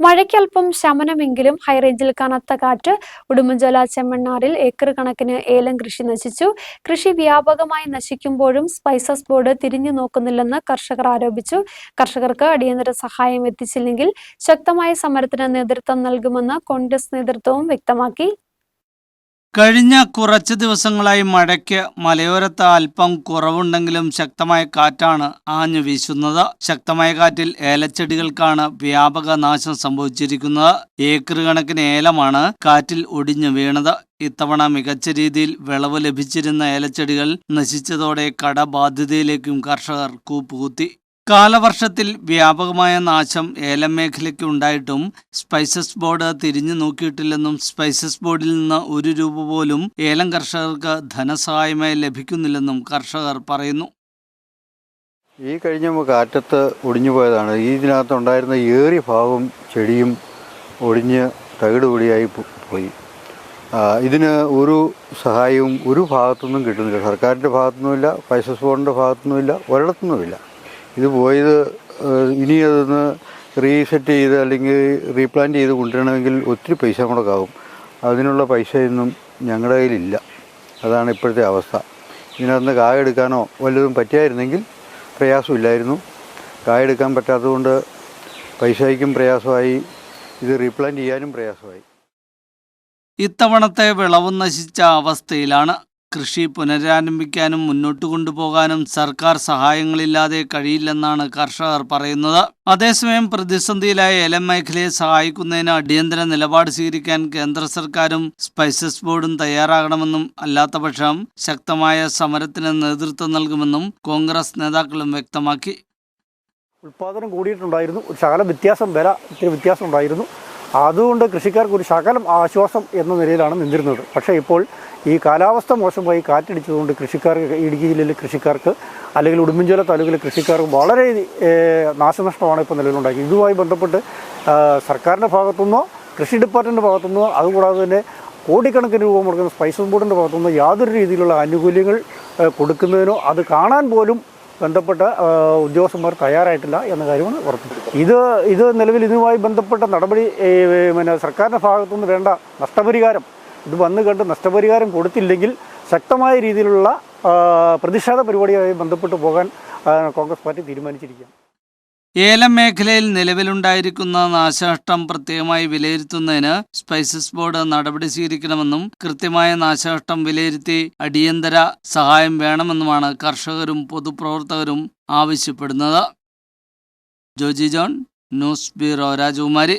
മഴയ്ക്കൽപ്പം ശമനമെങ്കിലും ഹൈറേഞ്ചിൽ കനത്ത കാറ്റ് ഉടുമ്പൻചോല ചെമ്മണ്ണാറിൽ ഏക്കർ കണക്കിന് ഏലം കൃഷി നശിച്ചു. കൃഷി വ്യാപകമായി നശിക്കുമ്പോഴും സ്പൈസസ് ബോർഡ് തിരിഞ്ഞു നോക്കുന്നില്ലെന്ന് കർഷകർ ആരോപിച്ചു. കർഷകർക്ക് അടിയന്തര സഹായം എത്തിച്ചില്ലെങ്കിൽ ശക്തമായ സമരത്തിന് നേതൃത്വം നൽകുമെന്ന് കോൺഗ്രസ് നേതൃത്വവും വ്യക്തമാക്കി. കഴിഞ്ഞ കുറച്ച് ദിവസങ്ങളായി മഴയ്ക്ക് മലയോരത്ത് അല്പം കുറവുണ്ടെങ്കിലും ശക്തമായ കാറ്റാണ് ആഞ്ഞു വീശുന്നത്. ശക്തമായ കാറ്റിൽ ഏലച്ചെടികൾക്കാണ് വ്യാപക നാശം സംഭവിച്ചിരിക്കുന്നത്. ഏക്കർ കണക്കിന് ഏലമാണ് കാറ്റിൽ ഒടിഞ്ഞു വീണത്. ഇത്തവണ മികച്ച രീതിയിൽ വിളവ് ലഭിച്ചിരുന്ന ഏലച്ചെടികൾ നശിച്ചതോടെ കടബാധ്യതയിലേക്കും കർഷകർ കൂപ്പുകുത്തി. കാലവർഷത്തിൽ വ്യാപകമായ നാശം ഏലം മേഖലയ്ക്ക് ഉണ്ടായിട്ടും സ്പൈസസ് ബോർഡ് തിരിഞ്ഞു നോക്കിയിട്ടില്ലെന്നും സ്പൈസസ് ബോർഡിൽ നിന്ന് ഒരു രൂപ പോലും ഏലം കർഷകർക്ക് ധനസഹായമായി ലഭിക്കുന്നില്ലെന്നും കർഷകർ പറയുന്നു. ഈ കഴിഞ്ഞ കാറ്റത്ത് ഒടിഞ്ഞു പോയതാണ്. ഇതിനകത്തുണ്ടായിരുന്ന ഏറിയ ഭാഗം ചെടിയും ഒടിഞ്ഞ് തകിട് പൊടിയായി പോയി. ഇതിന് ഒരു സഹായവും ഒരു ഭാഗത്തുനിന്നും കിട്ടുന്നില്ല. സർക്കാരിന്റെ ഭാഗത്തുനിന്നുമില്ല സ്പൈസസ് ബോർഡിന്റെ ഭാഗത്തുനിന്നുമില്ല ഒരിടത്തുനിന്നുമില്ല ഇത് പോയത് ഇനി അതൊന്ന് റീസെറ്റ് ചെയ്ത് അല്ലെങ്കിൽ റീപ്ലാന്റ് ചെയ്ത് കൊണ്ടുവരണമെങ്കിൽ ഒത്തിരി പൈസ മുടക്കാവും. അതിനുള്ള പൈസയൊന്നും ഞങ്ങളുടെ കയ്യിലില്ല. അതാണ് ഇപ്പോഴത്തെ അവസ്ഥ. ഇതിനകത്ത് കായ എടുക്കാനോ വല്ലതും പറ്റിയായിരുന്നെങ്കിൽ പ്രയാസമില്ലായിരുന്നു കായ എടുക്കാൻ പറ്റാത്തതുകൊണ്ട് പൈസയ്ക്കും പ്രയാസമായി. ഇത് റീപ്ലാന്റ് ചെയ്യാനും പ്രയാസമായി. ഇത്തവണത്തെ വിളവ് നശിച്ച അവസ്ഥയിലാണ് കൃഷി പുനരാരംഭിക്കാനും മുന്നോട്ട് കൊണ്ടുപോകാനും സർക്കാർ സഹായങ്ങളില്ലാതെ കഴിയില്ലെന്നാണ് കർഷകർ പറയുന്നത്. അതേസമയം പ്രതിസന്ധിയിലായ ഏലം മേഖലയെ സഹായിക്കുന്നതിന് അടിയന്തര നിലപാട് സ്വീകരിക്കാൻ കേന്ദ്ര സർക്കാരും സ്പൈസസ് ബോർഡും തയ്യാറാകണമെന്നും അല്ലാത്തപക്ഷം ശക്തമായ സമരത്തിന് നേതൃത്വം നൽകുമെന്നും കോൺഗ്രസ് നേതാക്കളും വ്യക്തമാക്കി. ഉൽപാദനം കൂടിയിട്ടുണ്ടായിരുന്നു. ഒരു ശകലം വ്യത്യാസം വില ഇത്തിരി വ്യത്യാസം ഉണ്ടായിരുന്നു. അതുകൊണ്ട് കൃഷിക്കാർക്ക് ഒരു ശകലം ആശ്വാസം എന്ന നിലയിലാണ് നിന്നിരുന്നത്. പക്ഷേ ഇപ്പോൾ ഈ കാലാവസ്ഥ മോശമായി കാറ്റടിച്ചതുകൊണ്ട് കൃഷിക്കാർക്ക് ഇടുക്കി ജില്ലയിലെ കൃഷിക്കാർക്ക് അല്ലെങ്കിൽ ഉടുമ്പൻചോല താലൂക്കിലെ കൃഷിക്കാർക്ക് വളരെ നാശനഷ്ടമാണ് ഇപ്പോൾ നിലവിലുണ്ടാക്കി. ഇതുമായി ബന്ധപ്പെട്ട് സർക്കാരിന്റെ ഭാഗത്തുനിന്നോ കൃഷി ഡിപ്പാർട്ട്മെന്റ് ഭാഗത്തുനിന്നോ അതുകൂടാതെ തന്നെ കോടിക്കണക്കിന് രൂപ മുടക്കുന്ന സ്പൈസസ് ബോർഡിന്റെ ഭാഗത്തുനിന്ന് യാതൊരു രീതിയിലുള്ള ആനുകൂല്യങ്ങൾ കൊടുക്കുന്നതിനോ അത് കാണാൻ പോലും ബന്ധപ്പെട്ട ഉദ്യോഗസ്ഥന്മാർ തയ്യാറായിട്ടില്ല എന്ന കാര്യമാണ് ഉറപ്പിച്ചത് ഇത് ഇത് നിലവിൽ ഇതുമായി ബന്ധപ്പെട്ട നടപടി പിന്നെ സർക്കാരിന്റെ ഭാഗത്തുനിന്ന് വേണ്ട നഷ്ടപരിഹാരം ഇത് വന്നു കണ്ട് നഷ്ടപരിഹാരം കൊടുത്തില്ലെങ്കിൽ ശക്തമായ രീതിയിലുള്ള പ്രതിഷേധ പരിപാടിയുമായി ബന്ധപ്പെട്ട് പോകാൻ കോൺഗ്രസ് പാർട്ടി തീരുമാനിച്ചിരിക്കുകയാണ്. ഏലം മേഖലയിൽ നിലവിലുണ്ടായിരിക്കുന്ന നാശനഷ്ടം പ്രത്യേകമായി വിലയിരുത്തുന്നതിന് സ്പൈസസ് ബോർഡ് നടപടി സ്വീകരിക്കണമെന്നും കൃത്യമായ നാശനഷ്ടം വിലയിരുത്തി അടിയന്തര സഹായം വേണമെന്നുമാണ് കർഷകരും പൊതുപ്രവർത്തകരും ആവശ്യപ്പെടുന്നത്. ജോജി ജോൺ ന്യൂസ് ബ്യൂറോ രാജകുമാരി.